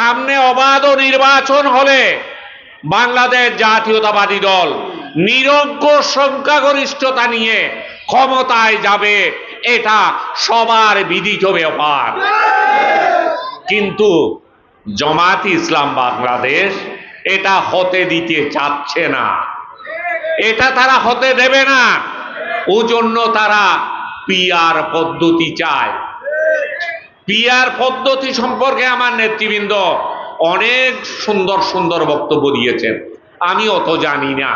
সামনে অবাধ ও নির্বাচন হলে বাংলাদেশ জাতীয়তাবাদী দল নিরঙ্ক সংখ্যাগরিষ্ঠতা নিয়ে ক্ষমতায় যাবে, এটা সবার বিদিত ব্যাপার। কিন্তু জামাত ইসলাম বাংলাদেশ এটা হতে দিতে চাচ্ছে না। এটা তারা হতে দেবে না। ও জন্য তারা পিয়ার পদ্ধতি চায়। পিয়ার পদ্ধতি সম্পর্কে আমার নেতৃবৃন্দ অনেক সুন্দর সুন্দর বক্তব্য দিয়েছেন। আমি অত জানি না।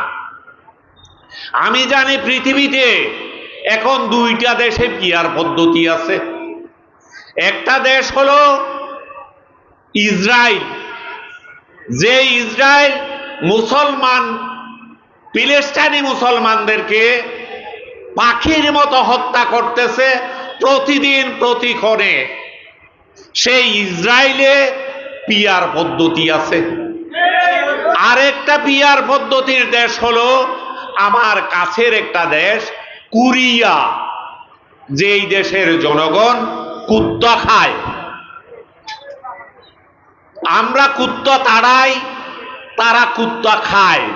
আমি জানি পৃথিবীতে এখন দুইটা দেশে পিয়ার পদ্ধতি আছে। একটা দেশ হলো ইসরায়েল। যে ইসরায়েল মুসলমান, ফিলিস্তানি মুসলমানদেরকে পাখির মতো হত্যা করতেছে প্রতিদিন প্রতিক্ষণে। সেই ইসরায়েলে পিয়ার পদ্ধতি আছে। আরেকটা পিয়ার পদ্ধতির দেশ হলো আমার কাছের একটা দেশ, কুরিয়া, যেই দেশের জনগণ কুত্তা খায়। আমরা কুত্তা তাড়াই, তারা কুত্তা খায়।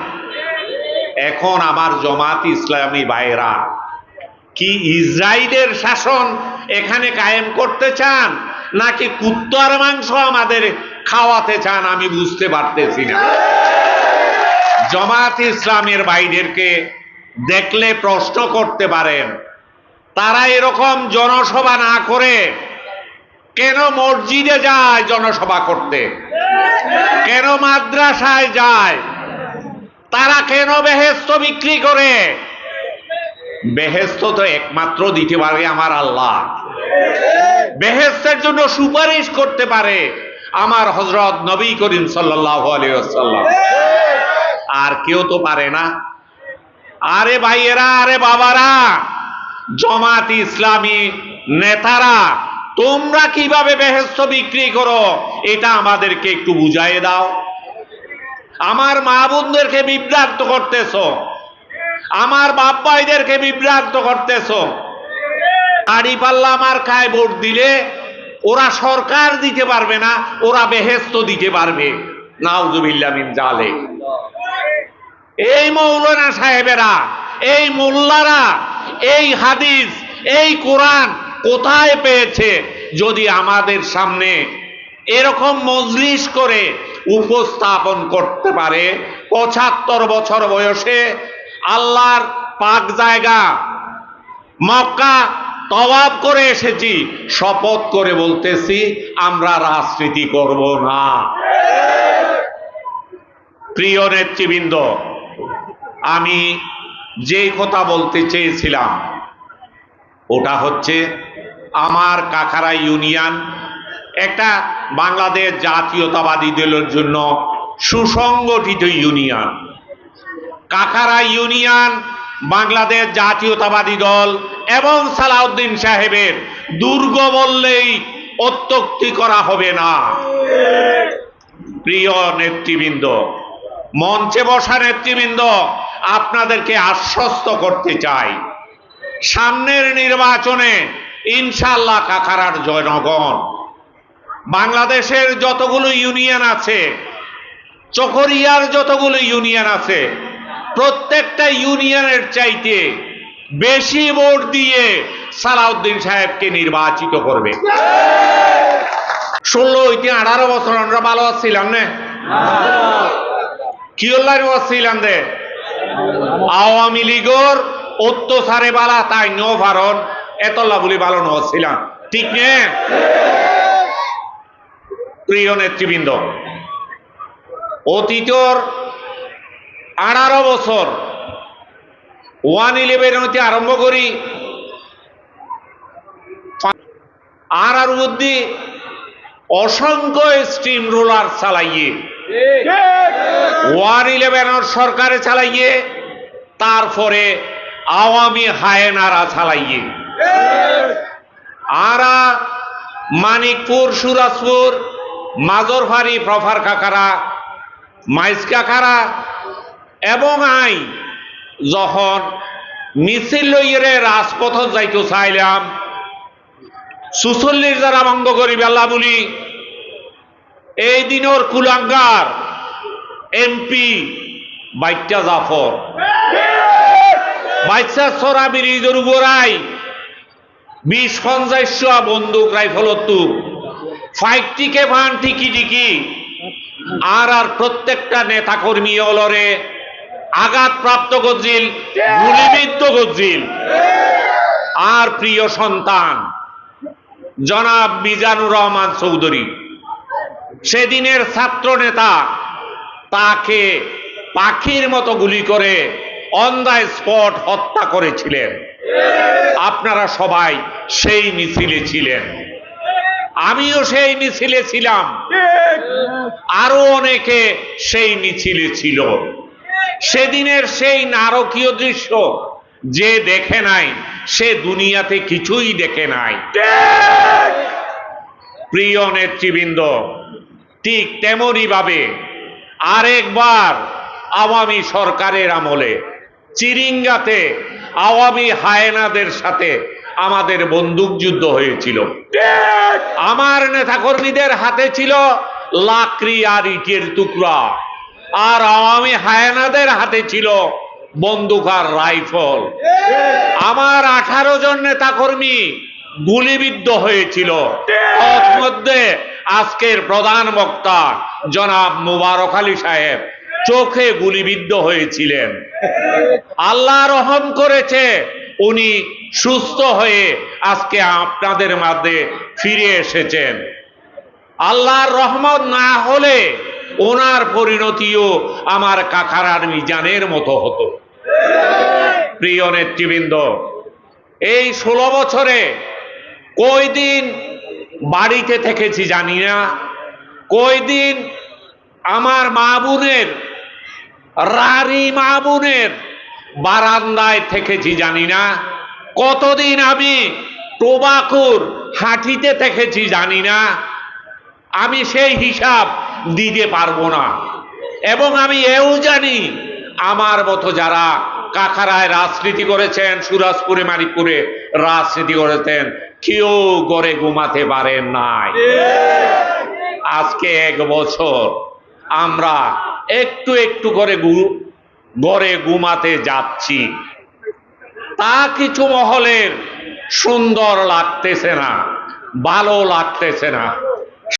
এখন আমার জমাত ইসলামী ভাইরা কি ইসরায়েলের শাসন এখানে কায়েম করতে চান? নাকি কুত্তার মাংস আমাদের খাওয়াতে চান আমি বুঝতে পারতেছি না। জমাত ইসলামের ভাইদেরকে দেখলে প্রশ্ন করতে পারেন, তারা এরকম জনসভা না করে কেন মসজিদে যায় জনসভা করতে? কেন মাদ্রাসায় যায়? তারা কেন বেহেস্ত বিক্রি করে? বেহেস্ত তো একমাত্র দিতে পারে আমার আল্লাহ। বেহেস্তের জন্য সুপারিশ করতে পারে আমার হজরত নবী করিম আলিয়াল্লাম আর কেউ তো পারে না। আরে ভাইয়েরা, আরে বাবারা, জমাত ইসলামী নেতারা, তোমরা কীভাবে বেহেস্ত বিক্রি করো, এটা আমাদেরকে একটু বুঝাই দাও। আমার মা বোনদেরকে বিভ্রান্ত করতেছ। আমার বাপ ভাইদেরকে বিভ্রান্ত করতেছ। আড়ি পাল্লা আমার খায় ভোট দিলে, ওরা সরকার দিতে পারবে না, ওরা বেহেস্ত দিতে পারবে। নাউজুবিল্লা মিন জালে এই মৌলানা সাহেবেরা, এই মোল্লারা, এই হাদিস, এই কোরআন কোথায় পেয়েছে? যদি আমাদের সামনে এরকম মজলিস করে উপস্থাপন করতে পারে, পঁচাত্তর বছর বয়সে আল্লাহর পাক জায়গা, মক্কা তওয়াব করে এসেছি, শপথ করে বলতেছি, আমরা রাজনীতি করব না। প্রিয় নেতৃবৃন্দ, আমি যেই কথা বলতে চেয়েছিলাম, ওটা হচ্ছে আমার কাকারা ইউনিয়ন একটা বাংলাদেশ জাতীয়তাবাদী দলের জন্য সুসংগঠিত ইউনিয়ন। কাকারা ইউনিয়ন বাংলাদেশ জাতীয়তাবাদী দল এবং সালাউদ্দিন সাহেবের দুর্গ বললেই অত্যক্তি করা হবে না। প্রিয় নেতৃবৃন্দ, মঞ্চে বসা নেতৃবৃন্দ, আপনাদেরকে আশ্বস্ত করতে চাই, সামনের নির্বাচনে ইনশাল্লাহ কাকারার জনগণ, বাংলাদেশের যতগুলো ইউনিয়ন আছে, চকরিয়ার যতগুলো ইউনিয়ন আছে, প্রত্যেকটা ইউনিয়নের চাইতে বেশি ভোট দিয়ে সালাউদ্দিন সাহেবকে নির্বাচিত করবে। ষোলো হইতে আঠারো বছর আমরা ভালো ছিলাম না? কি দে আওয়ামী লীগর অত্যাচারে বালা তাই নো ভারণ এতলা বলি ভালো নছিলাম ঠিক নে? প্রিয় নেতৃবৃন্দ, অতীতর আঠারো বছর ওয়ান ইলেভেন হতে আরম্ভ করি। আর আর বুদ্ধি অসংখ্য স্টিম রোলার চালাইয়ে। ওয়ান ইলেভেনের সরকারে চালাইয়ে, তারপরে আওয়ামী হায়নারা চালাইয়ে। আরা মানিকপুর, সুরাজপুর মাজরফারি প্রফার কাকারা মাইস কাকারা এবং আই যখন মিছিল লইয়ে রাজপথ যাইতে চাইলাম, সুচল্লিশ যারা ভঙ্গ করি বেলা বলি, এই দিনর কুলাঙ্গার এমপি বাইটা জাফর। বাইচা সরা ব্রিজের উপরাই বিশ পঞ্চাশ বন্দুক রাইফল তু ফাইকটিকে ভান টিকি টিকি আর আর প্রত্যেকটা নেতা কর্মী অলরে আঘাত প্রাপ্ত গজিল গুলিবিদ্ধ গজিল আর প্রিয় সন্তান জনাব মিজানুর রহমান চৌধুরী সেদিনের ছাত্র নেতা তাকে পাখির মতো গুলি করে অন দ্য স্পট হত্যা করেছিলেন। আপনারা সবাই সেই মিছিলে ছিলেন। আমিও সেই মিছিলে ছিলাম। আরও অনেকে সেই মিছিলে ছিল। সেদিনের সেই নারকীয় দৃশ্য যে দেখে নাই, সে দুনিয়াতে কিছুই দেখে নাই। প্রিয় নেতৃবৃন্দ, ঠিক তেমনই ভাবে আরেকবার আওয়ামী সরকারের আমলে, চিরিঙ্গাতে আওয়ামী হায়নাদের সাথে আমাদের বন্দুক যুদ্ধ হয়েছিল। আমার নেতাকর্মীদের হাতে ছিল লাকড়ি আর ইটের টুকরা। আর আওয়ামী হায়নাদের হাতে ছিল বন্দুক আর রাইফল। আমার আঠারো জন নেতাকর্মী গুলিবিদ্ধ হয়েছিল। আজকের প্রধান বক্তা জনাব মুবারক আলী সাহেব চোখে গুলিবিদ্ধ হয়েছিলেন। আল্লাহ রহম করেছে, উনি সুস্থ হয়ে আজকে আপনাদের মাঝে ফিরে এসেছেন। আল্লাহর রহমত না হলে ওনার পরিণতিও আমার কাকারার মিজানের মতো হতো। প্রিয় নেতৃবৃন্দ, এই ষোলো বছরে কয়দিন বাড়িতে থেকেছি জানি না, কয়দিন আমার মা বোনের রারি মা বোনের বারান্দায় থেকেছি জানি না, কতদিন আমি টোবাকুর হাঁটিতে থেকেছি জানি না আমি সেই হিসাব দিতে পারব না। এবং আমি এও জানি, আমার মতো যারা কাকারায় রাজনীতি করেছেন, সুরাজপুরে, মানিকপুরে রাজনীতি করেছেন, কেউ গড়ে ঘুমাতে পারেন নাই। আজকে এক বছর আমরা একটু একটু করে গড়ে ঘুমাতে যাচ্ছি। তা কিছু মহলের সুন্দর লাগতেছে না, ভালো লাগতেছে না।